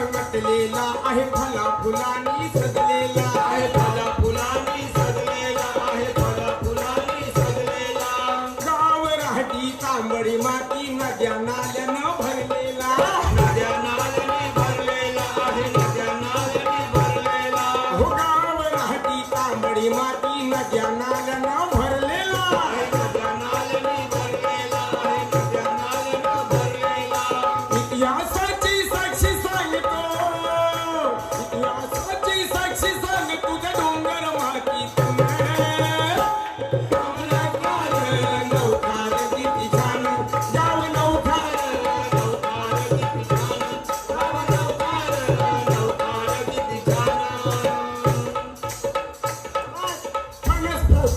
नटलेला आहे फला फुलांनी सजलेला आहे फला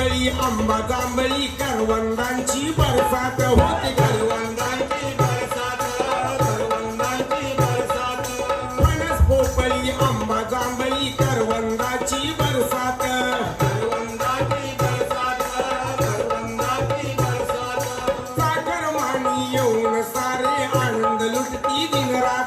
पोपळी आंबा जांभळी करवंदांची बरसात होते करवंदांची बरसात करवंदांची बरसात. फणस पोपळी आंबा जांभळी करवंदाची बरसात. करवंदाची बरसात करवंदाची बरसात. साखर माणी येऊन सारे आनंद लुटती दिनरा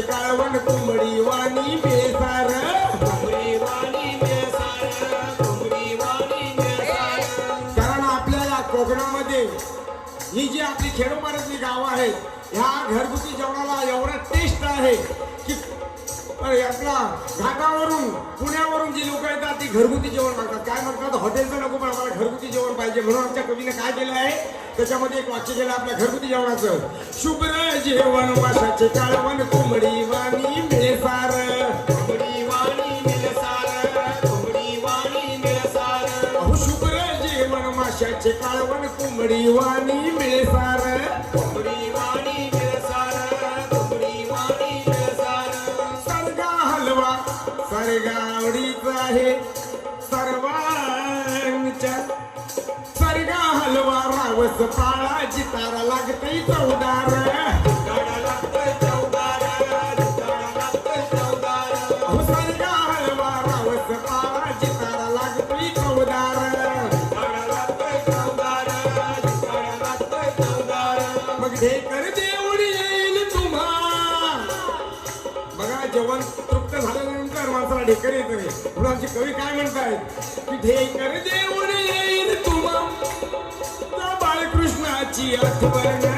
काळवण कोंबडी वाणी कारण आपल्याला कोकणामध्ये ही जी आपली खेडोपाड्यातली गावं आहेत ह्या घरगुती जेवणाला एवढा टेस्ट आहे. आपला घाटावरून पुण्यावरून जी लोक येतात ती घरगुती जेवण मागतात. काय म्हणतात? हॉटेलचं नको पण आम्हाला घरगुती जेवण पाहिजे म्हणून आमच्या कवीने काय केलं आहे? त्याच्यामध्ये एक वाक्य केलं आपल्या घरगुती जेवणाचं. शुभ्र जेवण माशाचे काळवण कोंबडी वाणी मिळसार वाणी वाणी शुभ्र जेवण माशाचे काळवण कोंबडी वाणी मिळसार आहे. सर्वांच्या सर्गा हलवा रावस पाळा जितारा लागतय चौदार. म्हणून कवी काय म्हणतात की ढेकर देऊन येईल तुम्हा. बाळकृष्णाची आठवण.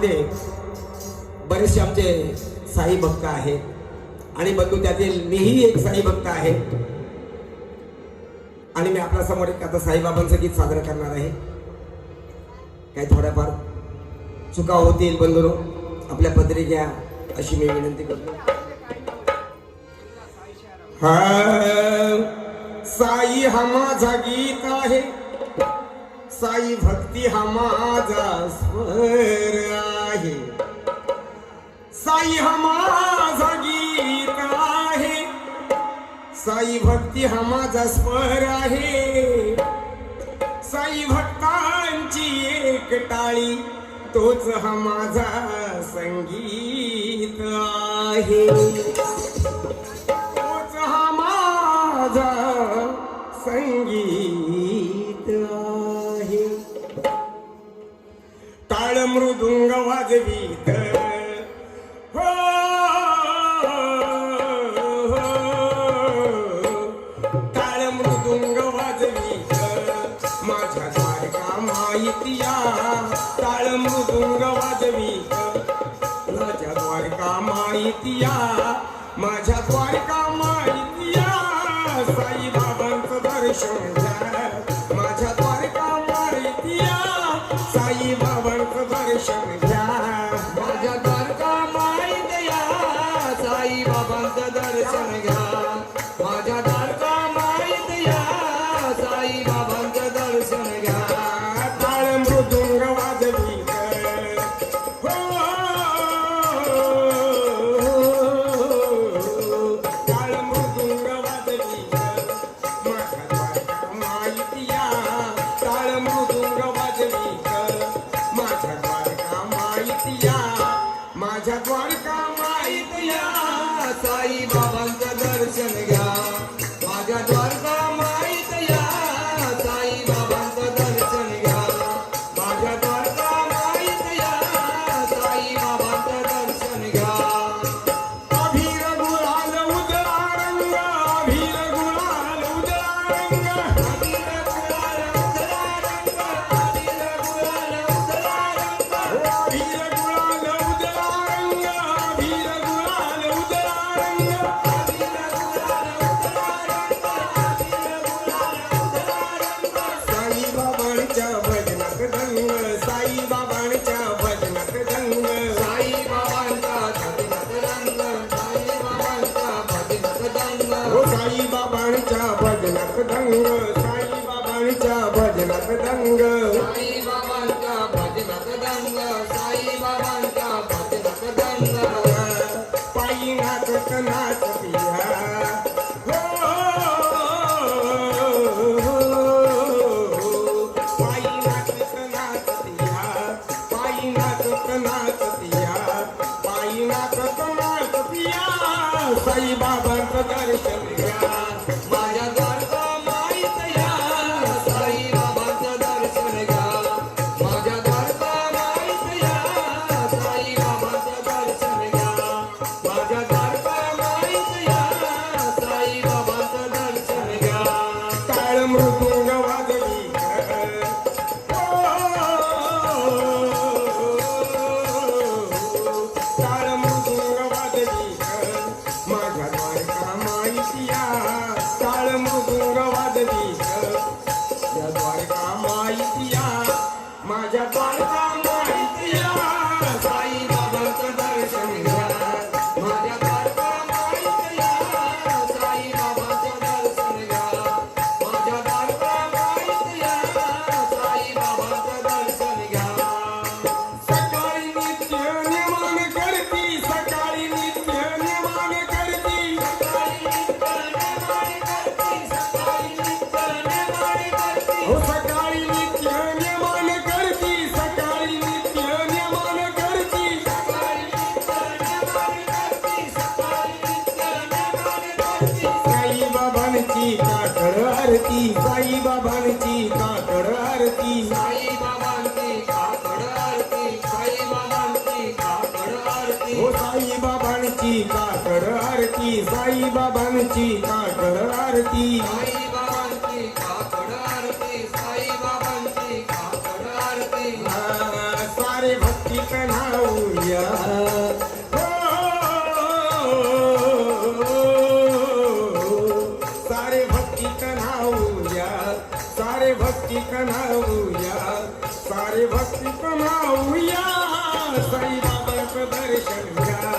मध्ये बरेचसे आमचे साई भक्त आहेत. आणि बंधू त्यातील मीही एक साई भक्त आहे. आणि मी आपल्यासमोर एक आता साईबाबांचं गीत साजरं करणार आहे. काही थोड्याफार चुका होतील बंधू आपल्या पत्रिका घ्या अशी मी विनंती करतो. हा साई हा माझा गीत आहे. साई भक्ती हा माझा स्वर आहे. साई हा माझा गीत आहे. साई भक्ती हा माझा स्वर आहे. साई भक्तांची एक टाळी तोच हा माझा संगीत आहे. माहितीया. माझ्या द्वारका माहितीया. साईबाबांचं दर्शन माझ्या द्वारका माहितीया. साईबाबांचं दर्शन माझ्या द्वारका माहितीया. साईबाबांचं दर्शन घ्या. काकड आरती साई बाबांची आरती. साई बाबांची काकड आरती. आरती सारे भक्ती कन्हाऊया हो, सारे भक्ती कन्हाऊया सारे भक्ती कन्हाऊया सारे भक्ती साई बाबांचं दर्शन घ्या.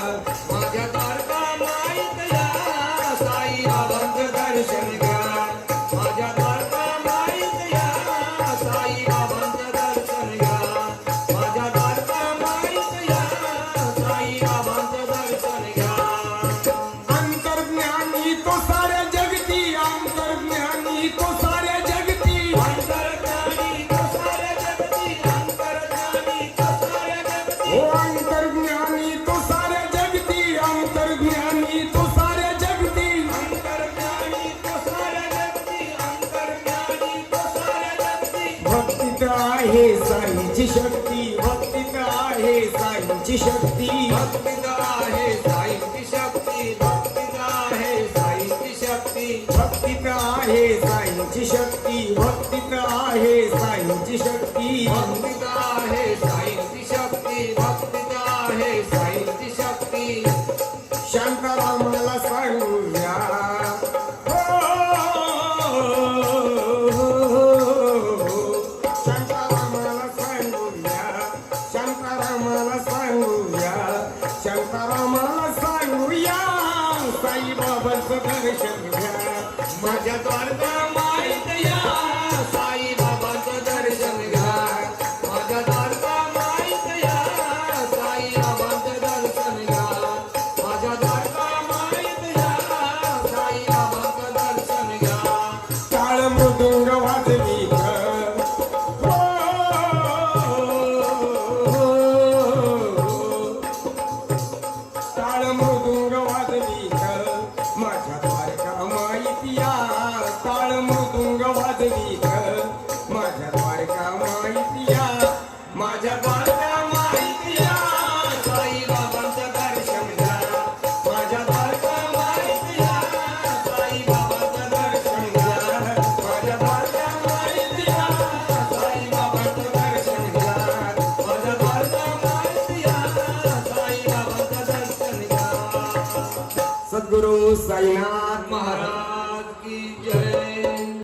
शक्ती भक्ती आहे साई